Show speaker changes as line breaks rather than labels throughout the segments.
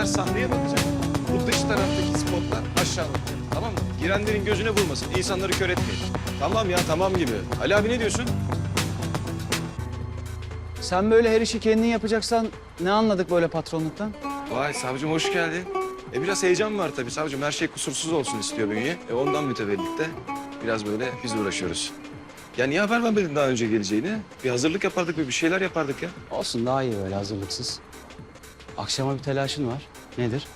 seyirciler sahneye bakacak. Bu dış taraftaki spotlar aşağıda. Tamam mı? Girenlerin gözüne vurmasın. İnsanları kör etmeyin. Tamam ya tamam gibi. Ali abi ne diyorsun?
Sen böyle her işi kendin yapacaksan ne anladık böyle patronluktan?
Vay savcım hoş geldin. E biraz heyecan var tabii savcım. Her şey kusursuz olsun istiyor bünye. E ondan mütevellit de biraz böyle biz uğraşıyoruz. Ya niye haber vermedin daha önce geleceğini? Bir hazırlık yapardık ve bir şeyler yapardık ya.
Olsun daha iyi böyle hazırlıksız. Akşama bir telaşın var. Nedir?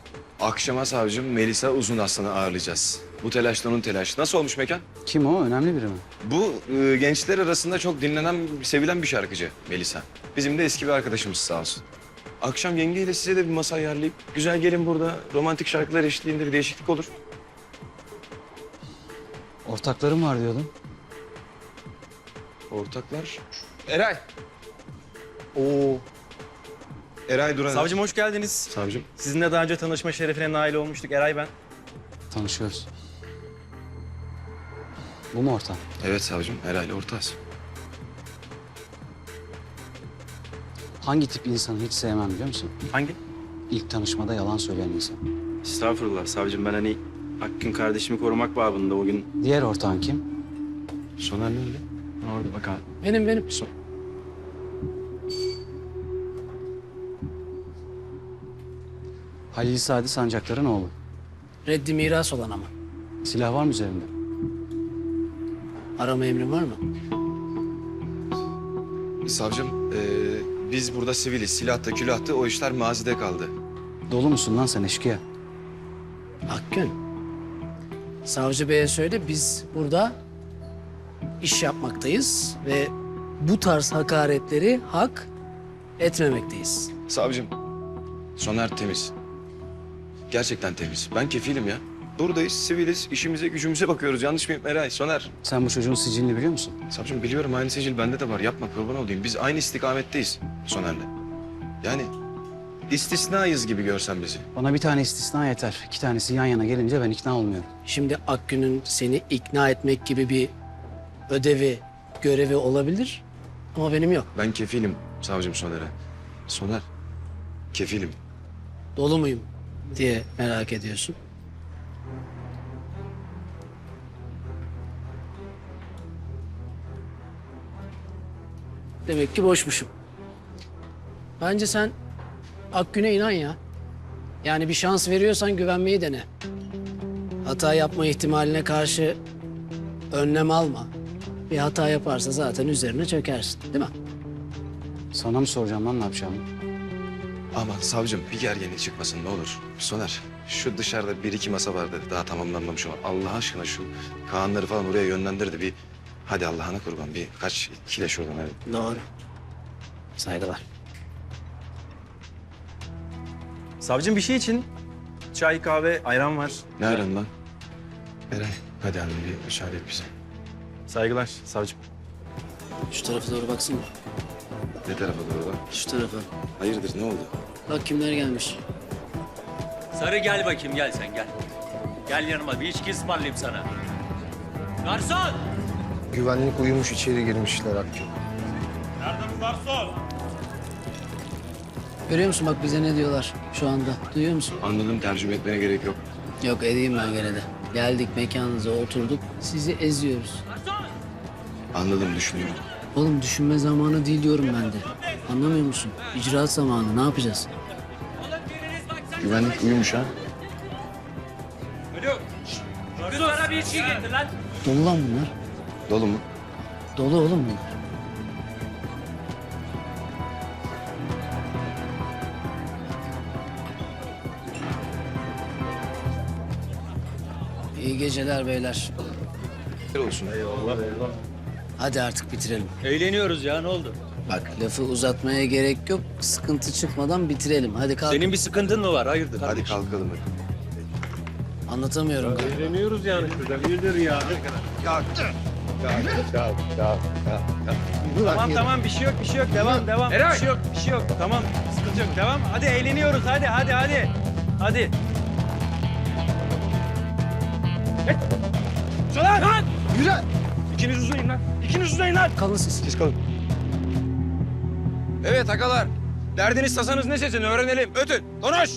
Akşama savcım Melisa Uzun Aslan'ı ağırlayacağız. Bu telaşla onun telaşı. Nasıl olmuş mekan?
Kim o? Önemli biri mi?
Bu e, gençler arasında çok dinlenen, sevilen bir şarkıcı Melisa. Bizim de eski bir arkadaşımız sağ olsun. Akşam yengeyle size de bir masa ayarlayıp güzel gelin burada romantik şarkılar eşliğinde bir değişiklik olur.
Ortaklarım var diyordun.
Ortaklar. Eray. Oo. Eray Duran.
Savcım hoş geldiniz.
Savcım.
Sizinle daha önce tanışma şerefine nail olmuştuk. Eray ben.
Tanışıyoruz. Bu mu ortam?
Evet savcım. Eray'la ortağız.
Hangi tip insanı hiç sevmem biliyor musun?
Hangi?
İlk tanışmada yalan söyleyen insan.
Estağfurullah savcım ben hani Hakkın kardeşimi korumak babında o gün.
Diğer ortağın kim?
Soner ne öyle?
Orada bak abi.
Benim benim. Halil Sadi Sancaklar'ın oğlu.
Reddi miras olan ama.
Silah var mı üzerinde?
Arama emrin var mı?
Savcım, e, biz burada siviliz. Silahtı, külahtı o işler mazide kaldı.
Dolu musun lan sen eşkıya?
Hakkın. Savcı beye söyle biz burada iş yapmaktayız ve bu tarz hakaretleri hak etmemekteyiz.
Savcım, Soner temiz. Gerçekten temiz. Ben kefilim ya. Buradayız, siviliz, işimize, gücümüze bakıyoruz. Yanlış mıyım Eray, Soner?
Sen bu çocuğun sicilini biliyor musun?
Savcım biliyorum aynı sicil bende de var. Yapma kurban olayım. Biz aynı istikametteyiz Soner'le. Yani istisnayız gibi görsen bizi.
Bana bir tane istisna yeter. İki tanesi yan yana gelince ben ikna olmuyorum.
Şimdi Akgün'ün seni ikna etmek gibi bir ödevi, görevi olabilir ama benim yok.
Ben kefilim savcım Soner'e. Soner, kefilim.
Dolu muyum diye merak ediyorsun. Demek ki boşmuşum. Bence sen Akgün'e inan ya. Yani bir şans veriyorsan güvenmeyi dene. Hata yapma ihtimaline karşı önlem alma. Bir hata yaparsa zaten üzerine çökersin değil mi?
Sana mı soracağım lan ne yapacağımı?
Aman savcım bir gerginlik çıkmasın ne olur. Soner şu dışarıda bir iki masa var dedi daha tamamlanmamış olan. Allah aşkına şu Kaanları falan oraya yönlendirdi bir. Hadi Allah'ına kurban bir kaç kile şuradan hadi.
Doğru. Saygılar.
Savcım bir şey için çay, kahve, ayran var.
Ne aran lan? Eray hadi abi bir müsaade et bize.
Saygılar savcım.
Şu tarafa doğru baksana.
Ne tarafa doğru lan?
Şu tarafa.
Hayırdır ne oldu?
Bak kimler gelmiş.
Sarı gel bakayım gel sen gel. Gel yanıma bir içki ısmarlayayım sana. Garson!
Güvenlik uyumuş içeri girmişler Akgün.
Görüyor musun bak bize ne diyorlar şu anda. Duyuyor musun?
Anladım tercüme etmene gerek yok.
Yok edeyim ben gene de. Geldik mekanınıza oturduk. Sizi eziyoruz.
Anladım düşünüyorum.
Oğlum düşünme zamanı değil diyorum ben de. Anlamıyor musun? İcraat zamanı ne yapacağız?
Güvenlik uyumuş ha.
Kızlara bir içki getir lan.
Dolu lan bunlar.
Dolu mu?
Dolu oğlum bunlar. İyi geceler beyler.
olsun.
Hadi artık bitirelim.
Eğleniyoruz ya ne oldu?
Bak lafı uzatmaya gerek yok. Sıkıntı çıkmadan bitirelim. Hadi kalk.
Senin bir sıkıntın mı var hayırdır?
Hadi kalkalım hadi.
Anlatamıyorum.
Tamam tamam bir şey yok bir şey yok devam devam. Bir şey yok bir şey yok tamam sıkıntı yok devam. Hadi eğleniyoruz hadi hadi hadi. Hadi. Geç. Ulan! Lan! Yürü! İkiniz uzayın lan. İkiniz uzayın lan.
Kalın siz.
Siz kalın. Evet akalar. Derdiniz tasanız ne sesin öğrenelim. Ötün. Konuş.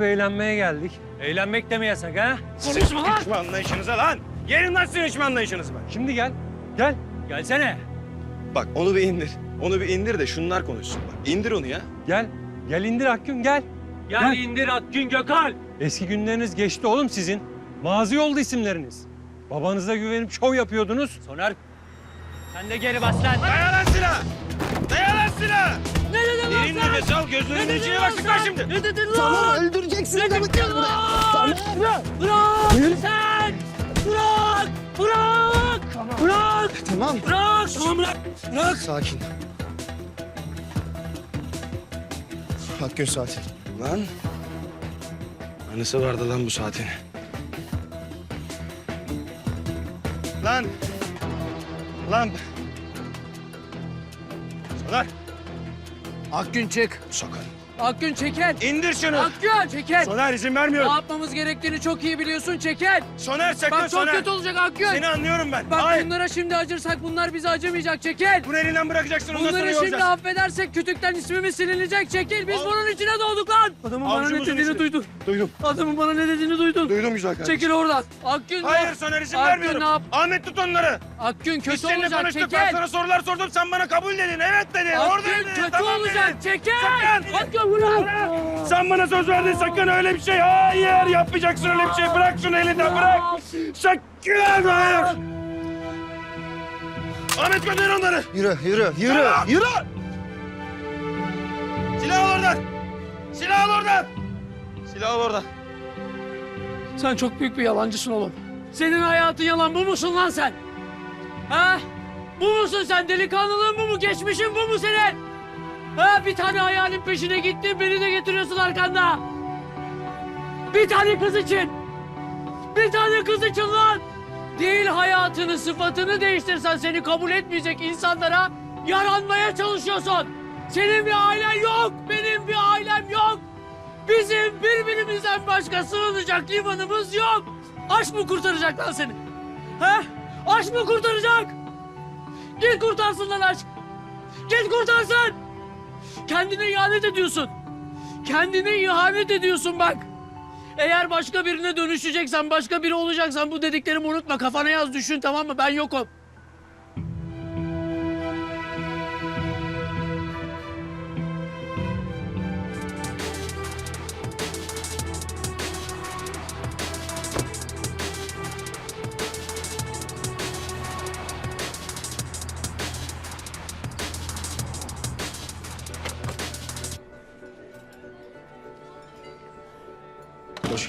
eğlenmeye geldik. Eğlenmek de mi yasak ha?
Konuşma lan!
Sıçma anlayışınıza lan! Yerin lan sıçma anlayışınızı ben. Şimdi gel. Gel. Gelsene.
Bak onu bir indir. Onu bir indir de şunlar konuşsun bak. İndir onu ya.
Gel. Gel indir Akgün gel.
Gel,
Gel.
indir Akgün Gökal.
Eski günleriniz geçti oğlum sizin. Mazi oldu isimleriniz. Babanıza güvenip şov yapıyordunuz.
Soner. Sen de geri bas lan.
Daya lan silah! Daya lan silah!
Ne dedin lan
Derin
sen?
nefes al gözlerinin içine bak sıkma şimdi.
Ne dedin lan?
Tamam öldüreceksin adamı. Gel buraya.
Bırak! Bırak! Sen! Bırak! Bırak! Bırak!
Tamam.
Bırak! Tamam bırak! Bırak!
Sakin. Akgün sakin.
Lan. Anısı vardı lan bu saatin. Lan. Lan. Soner.
Akgün çık.
Sakın.
Akgün çekel.
İndir şunu.
Akgün çekel.
Soner izin
Ne
vermiyorum.
yapmamız gerektiğini çok iyi biliyorsun çekel.
Soner sakın
Bak çok
Soner.
kötü olacak Akgün.
Seni anlıyorum ben.
Bak
Hayır.
bunlara şimdi acırsak bunlar bize acımayacak çekel.
Bunu elinden bırakacaksın. Ondan sonra
Bunları şimdi
yoracağız.
affedersek kütükten ismimiz silinecek çekil. Biz
Al.
bunun içine doğduk lan. Adamın bana ne
Avcumuzun
dediğini
içi.
duydun.
Duydum.
Adamın bana ne dediğini duydun.
Duydum güzel kardeşim.
Çekil oradan. Akgün
Hayır. Soner izin
Akgün
vermiyorum.
ne yap-
Ahmet tut onları.
Akgün
Biz
kötü
seninle
olacak
konuştuk. Ben sana sorular sordum. Sen bana kabul dedin. Evet dedin. Orada
Akgün
dedin.
kötü
Tamam
olacak
dedin.
çekil.
Sakın.
Akgün bırak.
Sen bana söz verdin sakın öyle bir şey. Hayır yapmayacaksın öyle bir şey. Bırak şunu elinden bırak. Sakın hayır. Ahmet gönder onları.
Yürü, yürü, yürü,
Tamam.
yürü.
Silah al oradan. Silah al oradan. Silah al oradan.
Sen çok büyük bir yalancısın oğlum. Senin hayatın yalan bu musun lan sen? Ha? Bu musun sen? Delikanlılığın bu mu? Geçmişin bu mu senin? Ha bir tane hayalin peşine gittin beni de getiriyorsun arkanda. Bir tane kız için. Bir tane kız için lan. Değil hayatını, sıfatını değiştirsen seni kabul etmeyecek insanlara yaranmaya çalışıyorsun. Senin bir ailen yok, benim bir ailem yok. Bizim birbirimizden başka sığınacak limanımız yok. Aşk mı kurtaracak lan seni? He? Aşk mı kurtaracak? Git kurtarsın lan aşk. Git kurtarsın. Kendine ihanet ediyorsun. Kendine ihanet ediyorsun bak. Eğer başka birine dönüşeceksen, başka biri olacaksan bu dediklerimi unutma. Kafana yaz düşün tamam mı? Ben yokum.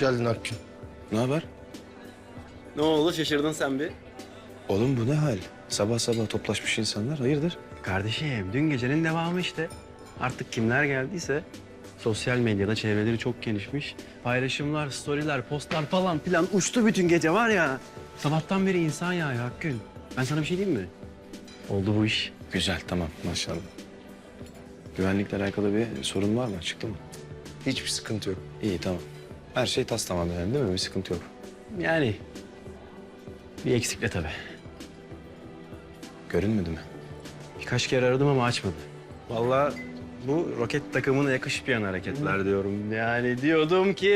Geldin Akgün.
Ne haber?
Ne oldu şaşırdın sen bir?
Oğlum bu ne hal? Sabah sabah toplaşmış insanlar. Hayırdır?
Kardeşim dün gecenin devamı işte. Artık kimler geldiyse sosyal medyada çevreleri çok genişmiş. Paylaşımlar, storyler, postlar falan filan uçtu bütün gece var ya. Sabahtan beri insan yağıyor Hakkın. Ben sana bir şey diyeyim mi? Oldu bu iş.
Güzel tamam maşallah. Güvenlikle alakalı bir sorun var mı? Çıktı mı?
Hiçbir sıkıntı yok.
İyi tamam. Her şey tas tamam yani değil mi? Bir sıkıntı yok.
Yani bir eksikle tabii.
Görünmedi mi?
Birkaç kere aradım ama açmadı. Vallahi bu roket takımına yakışmayan hareketler diyorum. Yani diyordum ki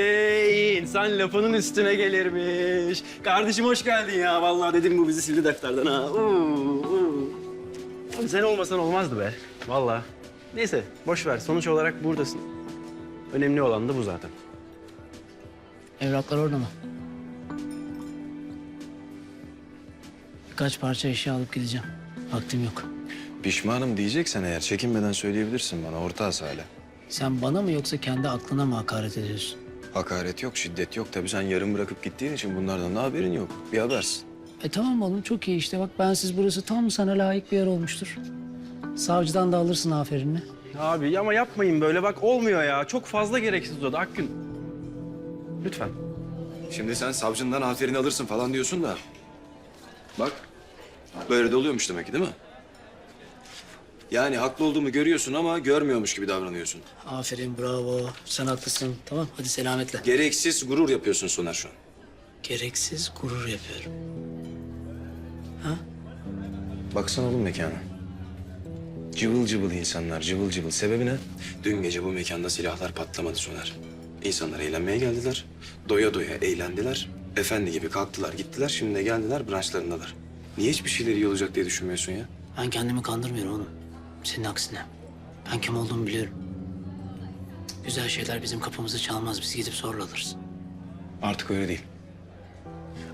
insan lafının üstüne gelirmiş. Kardeşim hoş geldin ya. Vallahi dedim bu bizi sildi defterden ha. Uuu, uuu. Abi sen olmasan olmazdı be. Vallahi. Neyse boş ver. Sonuç olarak buradasın. Önemli olan da bu zaten.
Evraklar orada mı? Birkaç parça eşya alıp gideceğim. Vaktim yok.
Pişmanım diyeceksen eğer çekinmeden söyleyebilirsin bana. Ortağız hala.
Sen bana mı yoksa kendi aklına mı hakaret ediyorsun?
Hakaret yok, şiddet yok. Tabii sen yarım bırakıp gittiğin için bunlardan da haberin yok. Bir habersin.
E tamam oğlum çok iyi işte bak bensiz burası tam sana layık bir yer olmuştur. Savcıdan da alırsın aferinini.
Abi ama yapmayın böyle bak olmuyor ya. Çok fazla gereksiz o da Akgün. Lütfen.
Şimdi sen savcından aferin alırsın falan diyorsun da. Bak, böyle de oluyormuş demek ki değil mi? Yani haklı olduğumu görüyorsun ama görmüyormuş gibi davranıyorsun.
Aferin bravo sen haklısın tamam hadi selametle.
Gereksiz gurur yapıyorsun Soner şu an.
Gereksiz gurur yapıyorum.
Baksana oğlum mekana. Cıvıl cıvıl insanlar, cıvıl cıvıl. Sebebi ne? Dün gece bu mekanda silahlar patlamadı Soner. İnsanlar eğlenmeye geldiler. Doya doya eğlendiler. Efendi gibi kalktılar gittiler. Şimdi de geldiler branşlarındalar. Niye hiçbir şeyleri iyi olacak diye düşünmüyorsun ya?
Ben kendimi kandırmıyorum oğlum. Senin aksine. Ben kim olduğumu biliyorum. Güzel şeyler bizim kapımızı çalmaz. Biz gidip zorla alırız.
Artık öyle değil.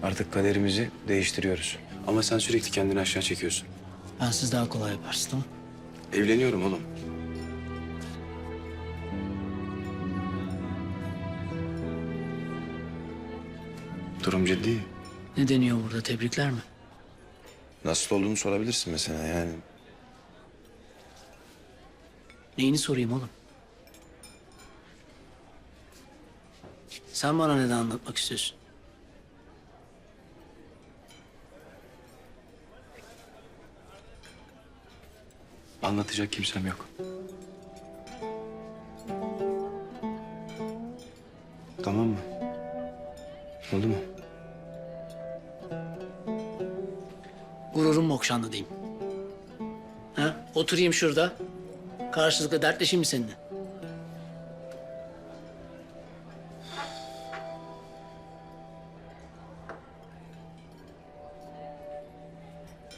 Artık kaderimizi değiştiriyoruz. Ama sen sürekli kendini aşağı çekiyorsun.
Ben siz daha kolay yaparsın tamam
Evleniyorum oğlum. Durum ciddi.
Ne deniyor burada? Tebrikler mi?
Nasıl olduğunu sorabilirsin mesela yani.
Neyini sorayım oğlum? Sen bana neden anlatmak istiyorsun?
Anlatacak kimsem yok.
Okşandı diyeyim. Ha? Oturayım şurada. Karşılıklı dertleşeyim mi seninle?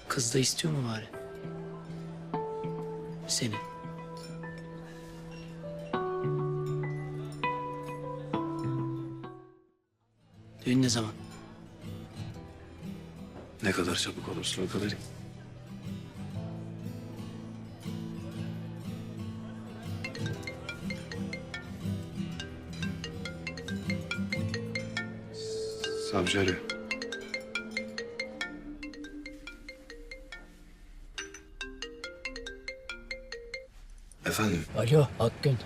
Kız da istiyor mu bari? Seni. Düğün ne zaman?
Ne kadar çabuk olursa o kadar iyi. Arıyor. Efendim?
Alo Akgün.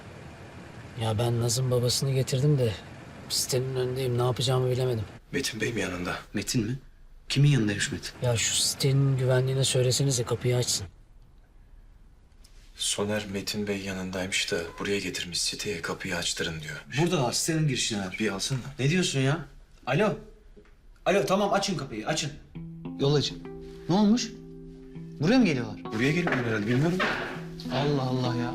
Ya ben Naz'ın babasını getirdim de sitenin önündeyim. Ne yapacağımı bilemedim.
Metin Bey mi yanında?
Metin mi? Kimin yanında Hüşmet?
Ya şu sitenin güvenliğine söylesenize kapıyı açsın.
Soner Metin Bey yanındaymış da buraya getirmiş siteye kapıyı açtırın diyor.
Buradalar, sitenin girişine.
Bir alsana.
Ne diyorsun ya? Alo. Alo tamam açın kapıyı, açın. Yol açın. Ne olmuş? Buraya mı geliyorlar?
Buraya geliyorlar herhalde bilmiyorum.
Allah Allah ya.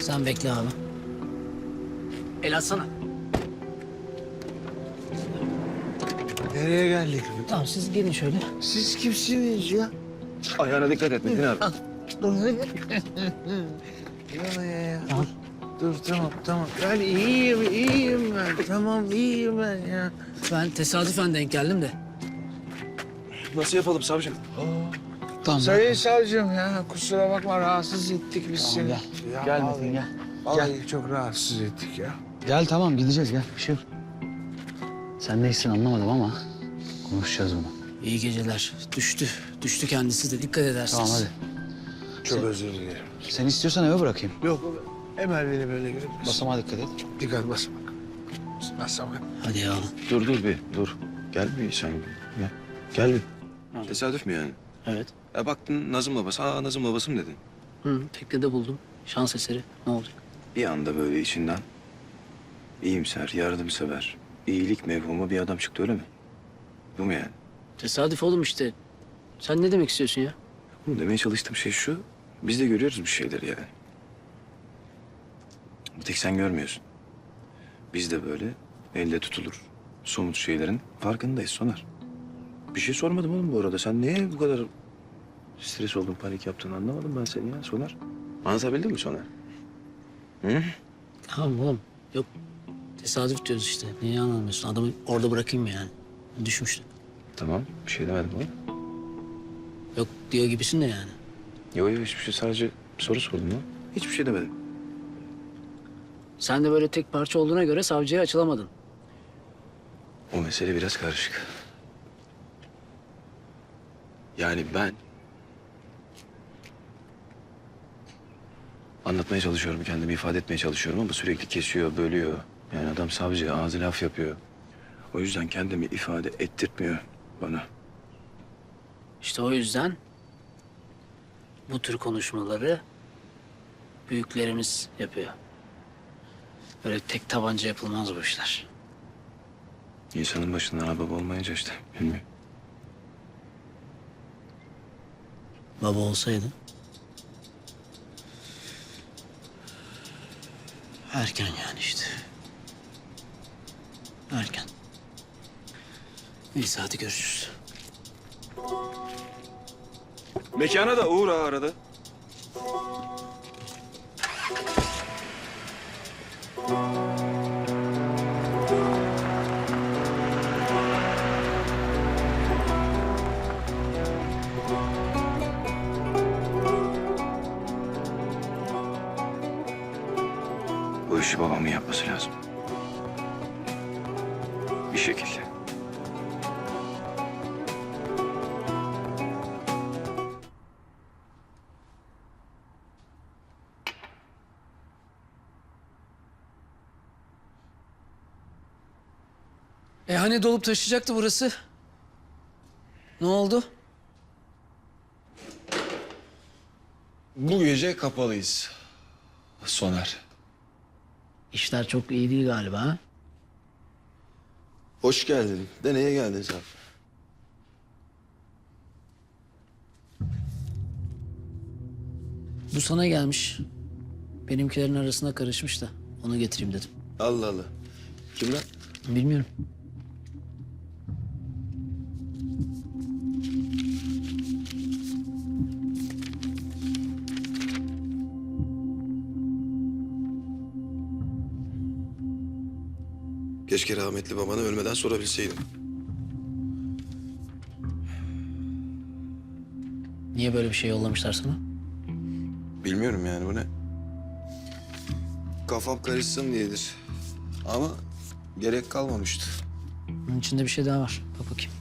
Sen bekle abi. El atsana.
Nereye geldik?
Tamam siz gelin şöyle.
Siz kimsiniz ya?
Ayağına dikkat et Metin abi.
Ya ya. Dur tamam tamam. Ben iyiyim iyiyim ben. Tamam iyiyim ben ya.
Ben tesadüfen denk geldim de.
Nasıl yapalım savcım?
Tamam.
Sayın savcım ya kusura bakma rahatsız ettik biz seni.
gel. Gel
vallahi-
Metin gel.
Vallahi çok rahatsız ettik ya.
Gel tamam gideceğiz gel. Bir şey yok. Sen neysin anlamadım ama konuşacağız bunu.
İyi geceler. Düştü. Düştü kendisi de dikkat edersiniz.
Tamam hadi.
Çok özür dilerim.
Sen istiyorsan eve bırakayım.
Yok Emel beni böyle görür.
Basamağa dikkat et.
Dikkat basamak. Basamak.
Hadi ya.
Dur dur bir dur. Gel bir sen. Gel. Gel bir. Tesadüf mü yani?
Evet.
Ya baktın Nazım babası. Aa Nazım babası mı dedin?
Hı, teknede buldum. Şans eseri. Ne olacak?
Bir anda böyle içinden iyimser, yardımsever, iyilik mevhumu bir adam çıktı öyle mi? Bu mu yani?
Tesadüf oğlum işte. Sen ne demek istiyorsun ya?
Bunu demeye çalıştığım şey şu. Biz de görüyoruz bir şeyleri yani. Bir tek sen görmüyorsun. Biz de böyle elde tutulur. Somut şeylerin farkındayız Soner. Bir şey sormadım oğlum bu arada. Sen niye bu kadar stres oldun, panik yaptın anlamadım ben seni ya Soner. Anlatabildim mi Soner? Hı?
Tamam oğlum. Yok. Tesadüf diyoruz işte. Niye anlamıyorsun? Adamı orada bırakayım mı yani? Düşmüştü.
Tamam, bir şey demedim oğlum.
Yok diyor gibisin de yani.
Yok yok hiçbir şey sadece soru sordum lan. Hiçbir şey demedim.
Sen de böyle tek parça olduğuna göre savcıya açılamadın.
O mesele biraz karışık. Yani ben... Anlatmaya çalışıyorum, kendimi ifade etmeye çalışıyorum ama sürekli kesiyor, bölüyor. Yani adam savcı, ağzı laf yapıyor. O yüzden kendimi ifade ettirtmiyor bana.
İşte o yüzden bu tür konuşmaları büyüklerimiz yapıyor. Böyle tek tabanca yapılmaz bu işler.
İnsanın başında ana baba olmayınca işte, bilmiyorum.
Baba olsaydın. Erken yani işte. Erken. Neyse hadi görüşürüz.
Mekana da uğra arada.
Hani dolup taşıyacaktı burası? Ne oldu?
Bu gece kapalıyız. Soner.
İşler çok iyi değil galiba ha?
Hoş geldin. De neye geldin sen?
Bu sana gelmiş. Benimkilerin arasına karışmış da onu getireyim dedim.
Allah Allah. Kim lan?
Bilmiyorum.
Keşke rahmetli babana ölmeden sorabilseydim.
Niye böyle bir şey yollamışlar sana?
Bilmiyorum yani bu ne? Kafam karışsın diyedir. Ama gerek kalmamıştı.
Bunun içinde bir şey daha var. Bak bakayım.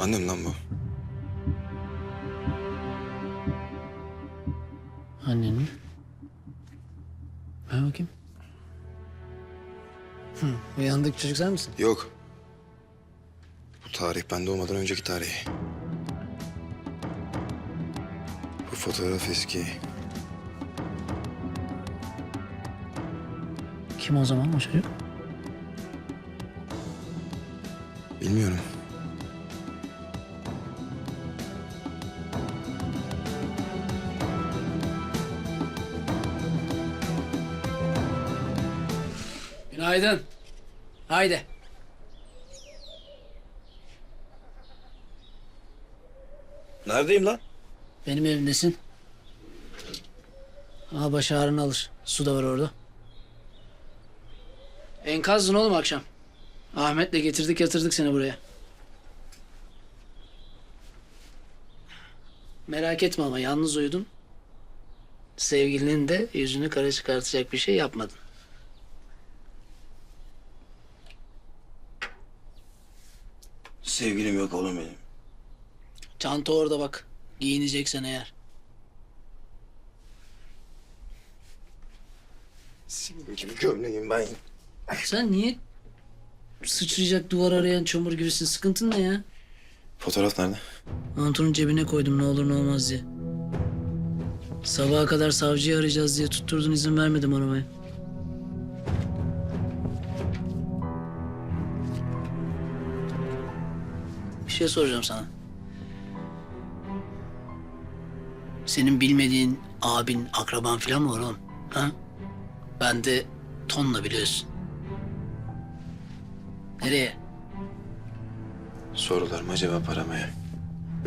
Annem lan bu.
Hı, uyandık çocuk sen misin?
Yok. Bu tarih ben doğmadan önceki tarih. Bu fotoğraf eski.
Kim o zaman o çocuk?
Bilmiyorum.
Günaydın. Haydi.
Neredeyim lan?
Benim evimdesin. Aha baş ağrını alır. Su da var orada. Enkazdın oğlum akşam. Ahmet'le getirdik yatırdık seni buraya. Merak etme ama yalnız uyudun. Sevgilinin de yüzünü kara çıkartacak bir şey yapmadın.
Sevgilim yok oğlum benim.
Çanta orada bak. Giyineceksen eğer.
Senin gibi gömleğim ben.
Sen niye sıçrayacak duvar arayan çamur gibisin? Sıkıntın ne ya?
Fotoğraf nerede?
Mantonun cebine koydum ne olur ne olmaz diye. Sabaha kadar savcıyı arayacağız diye tutturdun izin vermedim aramaya. Şey soracağım sana. Senin bilmediğin abin, akraban falan mı var oğlum? Ha? Ben de tonla biliyorsun. Nereye?
Sorularıma cevap aramaya.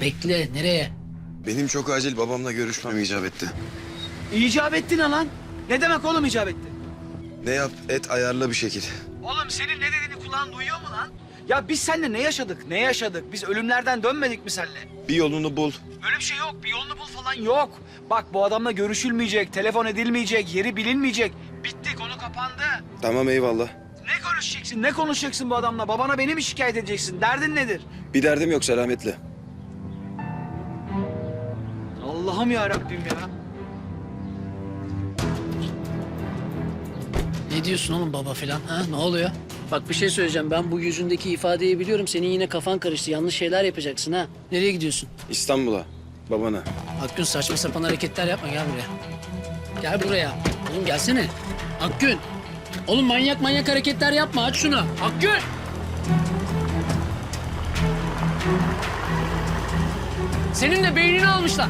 Bekle, nereye?
Benim çok acil babamla görüşmem icap etti.
İcap etti ne lan? Ne demek oğlum icap etti?
Ne yap et ayarla bir şekil.
Oğlum senin ne dediğini kulağın duyuyor mu lan? Ya biz seninle ne yaşadık? Ne yaşadık? Biz ölümlerden dönmedik mi seninle?
Bir yolunu bul.
Öyle bir şey yok. Bir yolunu bul falan yok. Bak bu adamla görüşülmeyecek, telefon edilmeyecek, yeri bilinmeyecek. Bitti, konu kapandı.
Tamam eyvallah.
Ne konuşacaksın? Ne konuşacaksın bu adamla? Babana beni mi şikayet edeceksin? Derdin nedir?
Bir derdim yok selametle.
Allah'ım ya Rabbim ya.
Ne diyorsun oğlum baba falan ha? Ne oluyor? Bak bir şey söyleyeceğim. Ben bu yüzündeki ifadeyi biliyorum. Senin yine kafan karıştı. Yanlış şeyler yapacaksın ha. Nereye gidiyorsun?
İstanbul'a. Babana.
Akgün saçma sapan hareketler yapma. Gel buraya. Gel buraya. Oğlum gelsene. Akgün. Oğlum manyak manyak hareketler yapma. Aç şunu. Akgün! Senin de beynini almışlar.